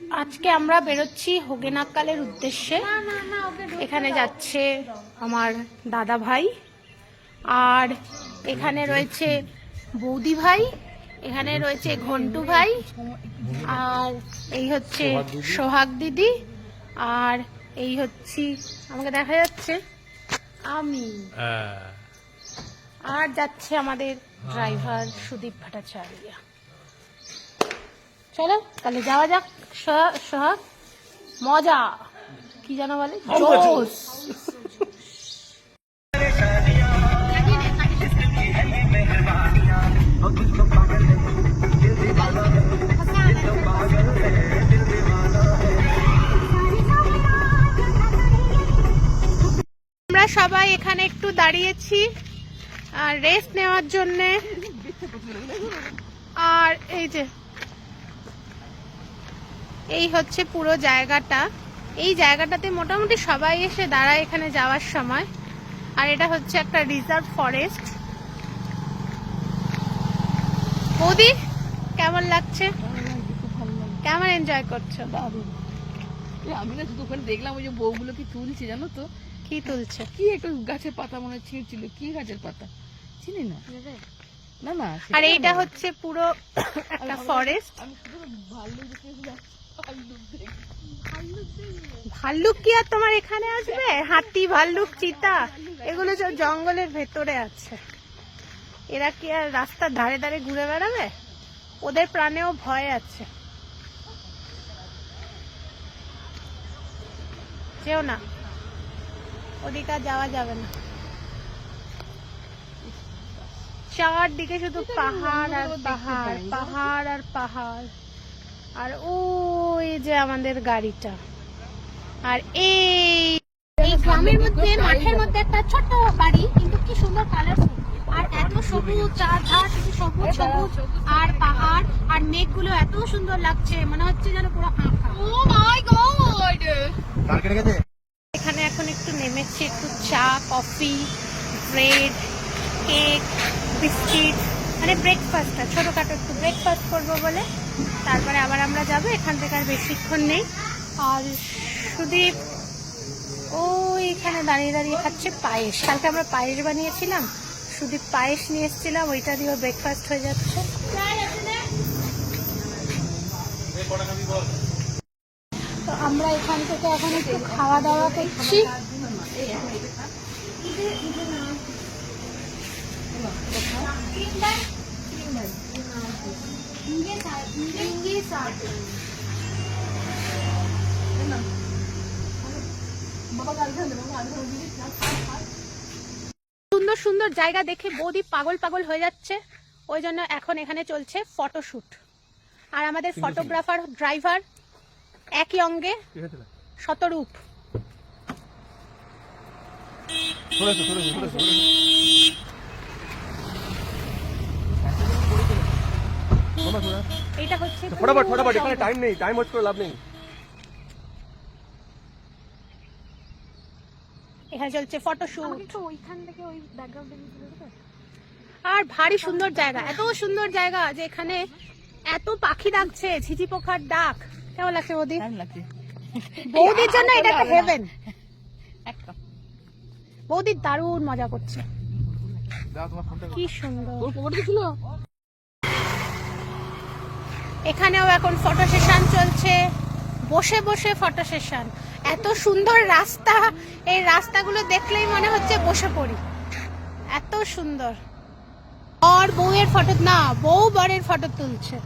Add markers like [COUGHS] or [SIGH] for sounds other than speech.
আজকে আমরা বেরোচ্ছি হোগেনাক্কালের উদ্দেশ্যে। এখানে যাচ্ছে আমার দাদা ভাই আর এখানে রয়েছে বৌদি ভাই এখানে রয়েছে ঘন্টু ভাই আর এই হচ্ছে সোহাগ দিদি আর এই হচ্ছি আমাকে দেখা যাচ্ছে আমি। আর যাচ্ছে আমাদের ড্রাইভার সুদীপ ভট্টাচার্য। চলো তাহলে যাওয়া যাক। সোহা- সোহাগ মজা। কি যেন বলে? জোস আমরা সবাই এখানে একটু দাঁড়িয়েছি আর রেস্ট নেওয়ার জন্যে। আর এই যে এই হচ্ছে পুরো জায়গাটা। এই জায়গাটাতে মোটামুটি সবাই এসে দাঁড়ায় এখানে যাওয়ার সময়। আর এটা হচ্ছে একটা রিজার্ভ ফরেস্ট। বৌদি কেমন লাগছে? কেমন এনজয় করছ? আমি না শুধু ওখানে দেখলাম ওই যে বউগুলো কি তুলছে জানো তো? কি তুলছে? কি একটা গাছের পাতা মনে ছিঁড়ছিল। কি গাছের পাতা? চিনি না? না না আর এইটা হচ্ছে পুরো [COUGHS] একটা ফরেস্ট। আমি শুধু ভাল্লুক কি আর তোমার এখানে আসবে? হাতি, ভাল্লুক, চিতা, এগুলো সব জঙ্গলের ভেতরে আছে। এরা কি আর রাস্তার ধারে ধারে ঘুরে বেড়াবে? ওদের প্রাণেও ভয় আছে। যেও না। ওদিকে যাওয়া যাবে না। চারদিকে শুধু পাহাড় আর পাহাড় পাহাড় আর পাহাড়। আর ওই যে আমাদের গাড়িটা। আর এই এই গ্রামের মধ্যে মাঠের মধ্যে একটা ছোট্ট বাড়ি কিন্তু কি সুন্দর কালারফুল আর এত সবুজ চারধার শুধু সবুজ সবুজ। আর পাহাড় আর মেঘগুলো এত সুন্দর লাগছে মনে হচ্ছে যেন পুরো আঁকা। এখানে এখন একটু নেমেছি একটু চা কফি ব্রেড কেক বিস্কিট মানে ব্রেকফাস্টটা ছোটোখাটো একটু ব্রেকফাস্ট করব বলে। তারপরে আবার আমরা যাব, এখান থেকে আর বেশিক্ষণ নেই। আর সুদীপ, ও এখানে দাঁড়িয়ে দাঁড়িয়ে খাচ্ছে পায়েস। কালকে আমরা পায়েস বানিয়েছিলাম, সুদীপ পায়েস নিয়ে এসেছিলাম ওইটা দিয়ে ব্রেকফাস্ট হয়ে যাচ্ছে। তো আমরা এখান থেকে এখন একটু খাওয়া দাওয়া করছি। সুন্দর সুন্দর জায়গা দেখে বৌদি পাগল পাগল হয়ে যাচ্ছে। ওই জন্য এখন এখানে চলছে ফটোশুট। আর আমাদের ফটোগ্রাফার ড্রাইভার একই অঙ্গে শতরূপ। ফটাফট ফটাফট এখানে টাইম নেই টাইম ওয়েস্ট করে লাভ নেই। এখানে চলছে ফটোশুট ওইখান থেকে ওই ব্যাকগ্রাউন্ড আর ভারী সুন্দর জায়গা এত সুন্দর জায়গা যে এখানে এত পাখি ডাকছে ঝিঝি পোখার ডাক। কেমন লাগছে বৌদি? বৌদির জন্য এটা একটা হেভেন বৌদির দারুণ মজা করছে। কি সুন্দর। এখানেও এখন ফটো সেশন চলছে। বসে বসে ফটো সেশন। এত সুন্দর রাস্তা। এই রাস্তাগুলো দেখলেই মনে হচ্ছে বসে পড়ি। এত সুন্দর। বর বউয়ের ফটো না, বউ বরের ফটো তুলছে।